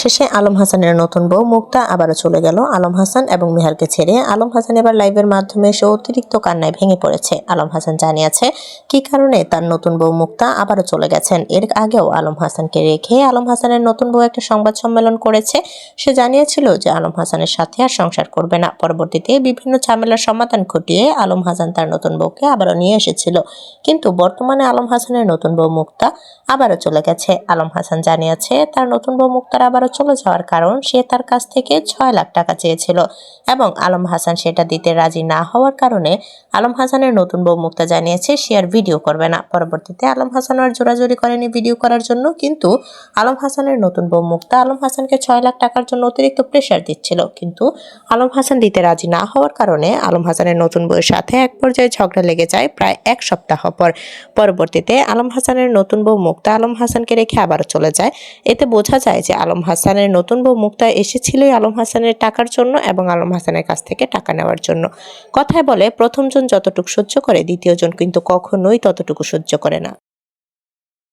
শেষে আলম হাসানের নতুন বউ মুক্তা আবারও চলে গেল আলম হাসান এবং মিহালকে ছেড়ে। আলম হাসান এবার লাইভের মাধ্যমে এসে অতিরিক্ত কান্নায় ভেঙে পড়েছে। আলম হাসান জানিয়েছে, কি কারণে তার নতুন বউ মুক্তা আবারও চলে গেছেন? এর আগেও আলম হাসানকে রেখে আলম হাসানের নতুন বউ একটা সংবাদ সম্মেলন করেছে। সে জানিয়েছিল যে আলম হাসানের সাথে আর সংসার করবে না। পরবর্তীতে বিভিন্ন ঝামেলার সমাধান ঘটিয়ে আলম হাসান তার নতুন বউকে আবারও নিয়ে এসেছিল। কিন্তু বর্তমানে আলম হাসানের নতুন বউ মুক্তা আবারও চলে গেছে। আলম হাসান জানিয়েছে, তার নতুন বউ মুক্তার আবারও চলে যাওয়ার কারণ সে তার কাছ থেকে ছয় লাখ টাকা চেয়েছিল এবং আলম হাসান সেটা দিতে রাজি না হওয়ার কারণে আলম হাসানের নতুন বউ মুক্তা জানিয়েছে সে আর ভিডিও করবে না। পরবর্তীতে আলম হাসান আর জোরাজোরি করেনি ভিডিও করার জন্য, কিন্তু আলম হাসানের নতুন বউ মুক্তা আলম হাসানকে ছয় লাখ টাকার জন্য অতিরিক্ত প্রেশার দিচ্ছিল। কিন্তু আলম হাসান দিতে রাজি না হওয়ার কারণে আলম হাসানের নতুন বউয়ের সাথে এক পর্যায়ে ঝগড়া লেগে যায় প্রায় এক সপ্তাহ পর। পরবর্তীতে আলম হাসানের নতুন বউ মুক্তা আলম হাসানকে রেখে আবারও চলে যায়। এতে বোঝা যায় যে আলম হাসানের নতুন বউ মুক্তা এসেছিলই আলম হাসানের টাকার জন্য এবং আলম হাসানের কাছ থেকে টাকা নেওয়ার জন্য। কথায় বলে প্রথমজন যতটুকু সহ্য করে দ্বিতীয়জন কিন্তু কখনোই ততটুকু সহ্য করে না।